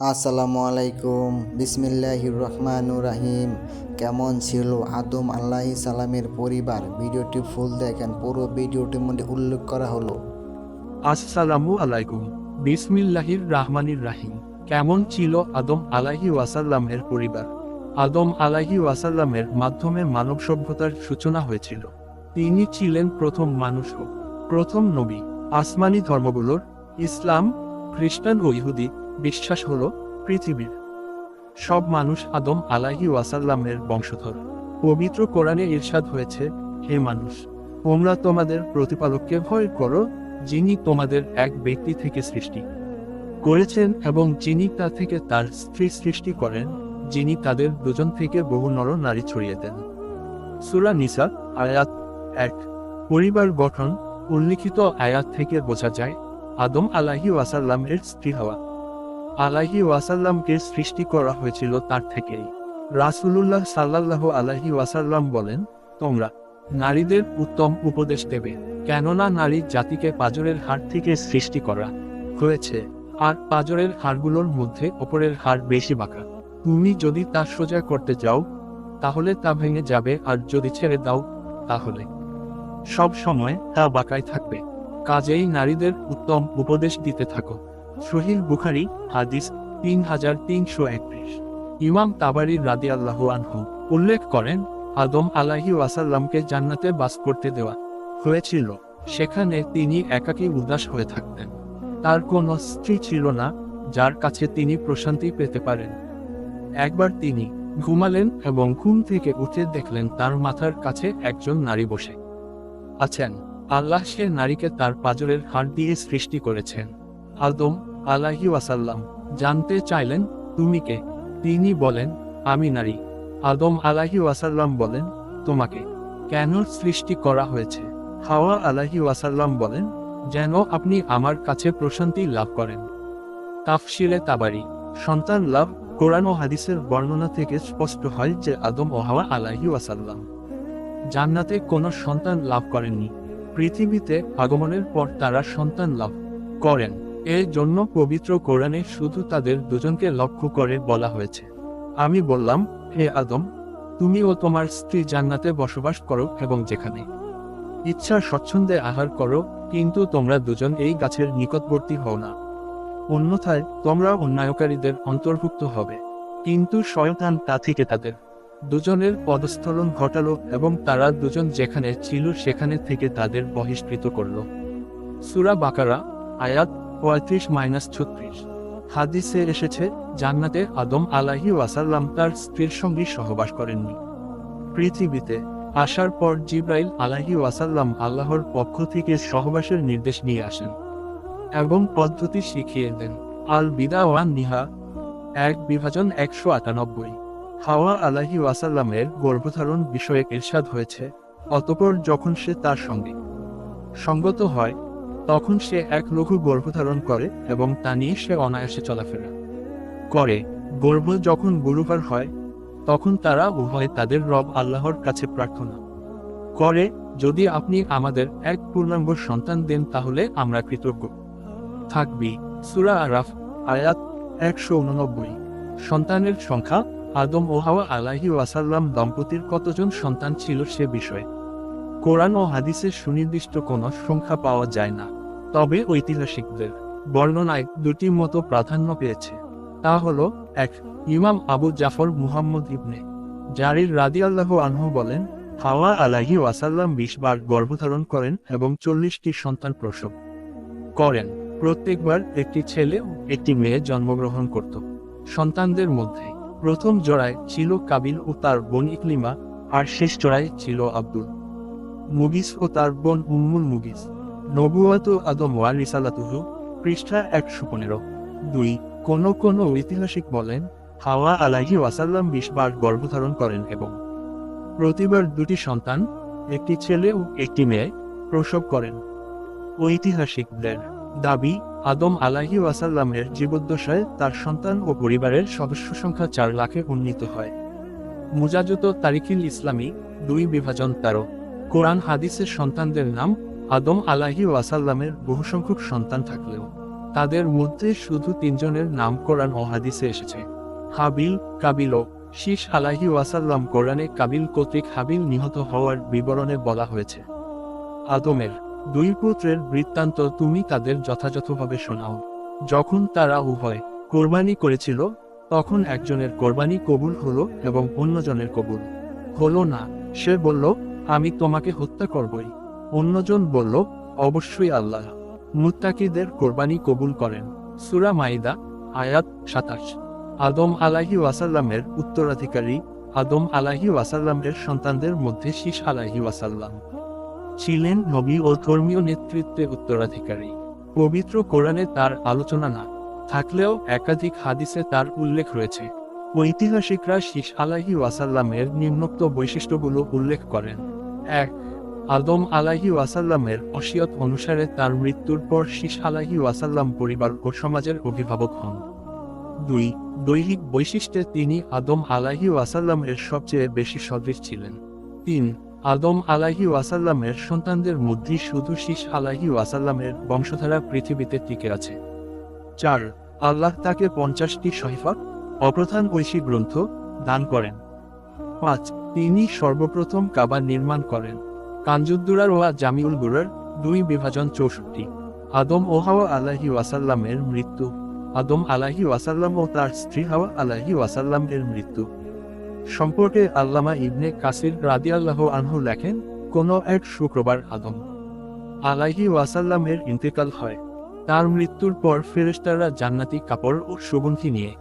আসসালামু আলাইকুম। বিসমিল্লাহির রহমানুর রাহিম। কেমন ছিল আদম আল্লাহ সালামের পরিবার? ভিডিওটি ফুল দেখেন। পুরো ভিডিওটির মধ্যে উল্লেখ করা হলো। আসসালামু আলাইকুম। বিসমিল্লাহির রাহমানির রাহিম। কেমন ছিল আদম আলাহি ওয়াসাল্লামের পরিবার? আদম আলাহি ওয়াসাল্লামের মাধ্যমে মানব সভ্যতার সূচনা হয়েছিল। তিনি ছিলেন প্রথম মানুষ প্রথম নবী। আসমানি ধর্মগুলোর ইসলাম, খ্রিস্টান ও ইহুদি বিশ্বাস হল পৃথিবীর। সব মানুষ আদম আলাহি ওয়াসাল্লামের বংশধর। পবিত্র কোরআনে ইরশাদ হয়েছে, হে মানুষ, তোমরা তোমাদের প্রতিপালককে ভয় করো, যিনি তোমাদের এক ব্যক্তি থেকে সৃষ্টি করেছেন এবং যিনি তা থেকে তার স্ত্রী সৃষ্টি করেন, যিনি তাদের দুজন থেকে বহু নর নারী ছড়িয়ে দেন। সুরা নিসা, আয়াত এক। পরিবার গঠন, উল্লিখিত আয়াত থেকে বোঝা যায়, আদম আলাহি ওয়াসাল্লামের স্ত্রী হওয়া। আলাহি ওয়াসাল্লামকে সৃষ্টি করা হয়েছিল তার থেকেই। রাসূলুল্লাহ সাল্লাল্লাহু আলাহি ওয়াসাল্লাম বলেন, তোমরা নারীদের উত্তম উপদেশ দেবে, কেননা নারী জাতিকে পাজরের হাড় থেকে সৃষ্টি করা হয়েছে, আর পাজরের হাড়গুলোর মধ্যে ওপরের হাড় বেশি বাঁকা। তুমি যদি তা সোজা করতে যাও, তাহলে তা ভেঙে যাবে, আর যদি ছেড়ে দাও, তাহলে সব সময় তা বাঁকায় থাকবে। কাজেই নারীদের উত্তম উপদেশ দিতে থাকো। শহীদ বুখারি, হাদিস তিন হাজার তিনশো একত্রিশ। ইমাম তাবারি রাদি আল্লাহ আনহু উল্লেখ করেন, আদম আলাহি ওয়াসাল্লামকে জান্নাতে বাস করতে দেওয়া হয়েছিল। সেখানে তিনি একাকী উদাস হয়ে থাকতেন। তার কোনো স্ত্রী ছিল না, যার কাছে তিনি প্রশান্তি পেতে পারেন। একবার তিনি ঘুমালেন এবং ঘুম থেকে উঠে দেখলেন তার মাথার কাছে একজন নারী বসে আছেন। আল্লাহ সে নারীকে তার পাজরের হাড় দিয়ে সৃষ্টি করেছেন। আদম আলাহি ওয়াসাল্লাম। জানতে চাইলেন তুমি কে? তিনি বলেন আমি নারী। আদম আলাহি ওয়াসাল্লাম বলেন তোমাকে। কেন সৃষ্টি করা হয়েছে? হাওয়া আলাহি ওয়াসাল্লাম বলেন যেন আপনি আমার কাছে প্রশান্তি লাভ করেন। তাফসিলে তাবারি। সন্তান লাভ কোরআন ও হাদিসের বর্ণনা থেকে স্পষ্ট হয় যে আদম ও হাওয়া আলাহি ওয়াসাল্লাম। জান্নাতে কোনো সন্তান লাভ করেননি। পৃথিবীতে আগমনের পর তারা সন্তান লাভ করেন। এর জন্য পবিত্র কোরআনে শুধু তাদের দুজনকে লক্ষ্য করে বলা হয়েছে। আমি বললাম, হে আদম তুমি ও তোমার স্ত্রী জান্নাতে বসবাস করো এবং যেখানে ইচ্ছা স্বচ্ছন্দে আহার করো, কিন্তু তোমরা দুজন এই গাছের নিকটবর্তী হও না। অন্যথায় তোমরা অন্যায়কারীদের অন্তর্ভুক্ত হবে। কিন্তু শয়তান তা থেকে তাদের দুজনের পদস্থলন ঘটালো এবং তারা দুজন যেখানে ছিল সেখানে থেকে তাদের বহিষ্কৃত করল। সুরা বাকারা, আয়াত পঁয়ত্রিশ মাইনাস ছত্রিশ। হাদিসে এসেছে, জান্নাতে আদম আলাহি ওয়াসাল্লাম তার স্ত্রীর সঙ্গে সহবাস করেননি। পৃথিবীতে আসার পর জিব্রাইল আলাহি ওয়াসাল্লাম আল্লাহর পক্ষ থেকে সহবাসের নির্দেশ নিয়ে আসেন এবং পদ্ধতি শিখিয়ে দেন। আল বিদা ওয়ান নিহা এক বিভাজন একশো আটানব্বই। হাওয়া আলাহি ওয়াসাল্লামের গর্ভধারণ বিষয়ে ইরশাদ হয়েছে, অতপর যখন সে তার সঙ্গে সঙ্গত হয় তখন সে এক লঘু গর্ভধারণ করে এবং তা নিয়ে সে অনায়াসে চলাফেরা করে। গর্ভ যখন গুরুবার হয়, তখন তারা উভয় তাদের রব আল্লাহর কাছে প্রার্থনা করে, যদি আপনি আমাদের এক পূর্ণাঙ্গ সন্তান দেন, তাহলে আমরা কৃতজ্ঞ। থাকবি। সুরা আরাফ, আয়াত একশো উননব্বই। সন্তানের সংখ্যা, আদম ও হাওয়া আলাহি ওয়াসাল্লাম দম্পতির কতজন সন্তান ছিল সে বিষয়ে। কোরআন ও হাদিসের সুনির্দিষ্ট কোনো সংখ্যা পাওয়া যায় না। তবে ঐতিহাসিকদের বর্ণনায় দুটি মতো প্রাধান্য পেয়েছে। তা হলো, এক, ইমাম আবু জাফর মুহাম্মদ ইবনে জারির রাদি আল্লাহ আনহু বলেন, হাওয়া আলাহি ওয়াসাল্লাম বিশ বার গর্ভধারণ করেন এবং চল্লিশটি সন্তান প্রসব করেন। প্রত্যেকবার একটি ছেলে একটি মেয়ে জন্মগ্রহণ করত। সন্তানদের মধ্যে প্রথম জোড়ায় ছিল কাবিল ও তার বোন ইকলিমা, আর শেষ জোড়ায় ছিল আব্দুল মুগিস ও তার বোন উম্মুল মুগিস। নবুয়াত আদম ওয়া রিসালাতুহু পৃষ্ঠা একশো পনেরো। দুই, কোন কোন ঐতিহাসিক বলেন, হাওয়া আলাহি ওয়াসাল্লাম বিশ বার গর্ভধারণ করেন এবং প্রতিবার দুটি সন্তান, একটি ছেলে ও একটি মেয়ে, প্রসব করেন। ঐতিহাসিকদের দাবি, আদম আলাহি ওয়াসাল্লামের জীবদ্দশায় তার সন্তান ও পরিবারের সদস্য সংখ্যা চার লাখে উন্নীত হয়। মুজাজত তারিখিল ইসলামী দুই বিভাজন তেরো। কোরআন হাদিসের সন্তানদের নাম আদম আলাহি ওয়াসাল্লামের বহুসংখ্যক সন্তান থাকলেও, তাদের মধ্যে শুধু তিনজনের নাম কোরআন ও হাদিসে এসেছে। হাবিল, কাবিল ও শীষ আলাহি ওয়াসাল্লাম কোরআনে কাবিল কর্তৃক হাবিল নিহত হওয়ার বিবরণে বলা হয়েছে। আদমের দুই পুত্রের বৃত্তান্ত তুমি তাদের যথাযথভাবে শোনাও। যখন তারা উভয় কোরবানি করেছিল, তখন একজনের কোরবানি কবুল হলো এবং অন্যজনের কবুল হলো না। সে বলল, আমি তোমাকে হত্যা করবই। অন্যজন বলল, অবশ্যই আল্লাহ। মুত্তাকিদের কোরবানি কবুল করেন। সুরা মাইদা, আয়াত সাতাশ। আদম আলাহি ওয়াসাল্লামের উত্তরাধিকারী, আদম আলাহি ওয়াসাল্লামের সন্তানদের মধ্যে শীষ আলাহি ওয়াসাল্লাম। ছিলেন নবী ও ধর্মীয় নেতৃত্বে উত্তরাধিকারী। পবিত্র কোরআনে তার আলোচনা না থাকলেও একাধিক হাদিসে তার উল্লেখ রয়েছে। ঐতিহাসিকরা শীষ আলাহি ওয়াসাল্লামের নিম্নোক্ত বৈশিষ্ট্যগুলো উল্লেখ করেন। এক আদম আলাহি ওয়াসাল্লামের অসিয়ত অনুসারে তার মৃত্যুর পর শীষ আলাহি ওয়াসাল্লাম পরিবার ও সমাজের অভিভাবক হন। দুই, দৈহিক বৈশিষ্ট্যে তিনি আদম আলাহি ওয়াসাল্লামের সবচেয়ে বেশি সদৃশ ছিলেন। তিন, আদম আলাহি ওয়াসাল্লামের সন্তানদের মধ্যে শুধু শীষ আলাহি ওয়াসাল্লামের বংশধারা পৃথিবীতে টিকে আছে। চার, আল্লাহ তাকে পঞ্চাশটি শহীফা অপ্রধান ঐশী গ্রন্থ দান করেন। পাঁচ, তিনি সর্বপ্রথম কাবা নির্মাণ করেন। কাঞ্জুদ্দুরার ওয়া জামিউল গুরার দুই বিভাজন চৌষট্টি। আদম ও হাওয়া আলাহি ওয়াসাল্লামের মৃত্যু। আদম আলাহি ওয়াসাল্লাম ও তার স্ত্রী হাওয়া আলাহি ওয়াসাল্লামের মৃত্যু। সম্পর্কে আল্লামা ইবনে কাসির রাদিয়াল্লাহ আনহু লেখেন, কোনো এক শুক্রবার আদম আলাহি ওয়াসাল্লামের ইন্তেকাল হয়। তার মৃত্যুর পর ফেরেশতারা জান্নাতি কাপড় ও সুগন্ধি নিয়ে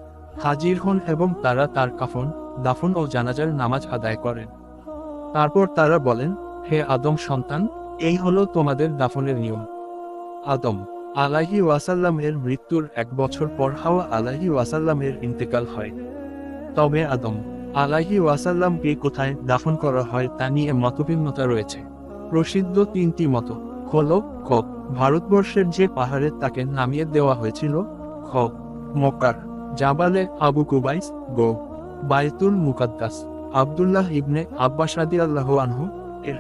হাজির হন এবং তারা তার কাফন, দাফন ও জানাজার নামাজ আদায় করেন। তারপর তারা বলেন হে আদম সন্তান, এই হলো তোমাদের দাফনের নিয়ম। আদম আলাহি ওয়াসাল্লামের মৃত্যুর এক বছর পর হাওয়া আলাহি ওয়াসাল্লামের ইন্তেকাল হয়। তবে আদম আলাহি ওয়াসাল্লামকে কোথায় দাফন করা হয় তা নিয়ে মতভিন্নতা রয়েছে। প্রসিদ্ধ তিনটি মত হল ক ভারতবর্ষের যে পাহাড়ে তাকে নামিয়ে দেওয়া হয়েছিল, খ, মক্কার, জাবালে আবু কুবাইস, গো বায়তুল মুকাদ্দাস, আবদুল্লাহ ইবনে আব্বাস আদি আল্লাহ আনহু, এর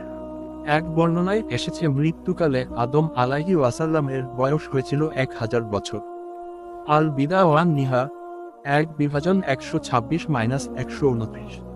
এক বর্ণনায় এসেছে মৃত্যুকালে আদম আলাহি ওয়াসাল্লামের বয়স হয়েছিল এক হাজার বছর। আল বিদা ওয়ান নিহা এক বিভাজন একশো ছাব্বিশ মাইনাস একশো উনত্রিশ।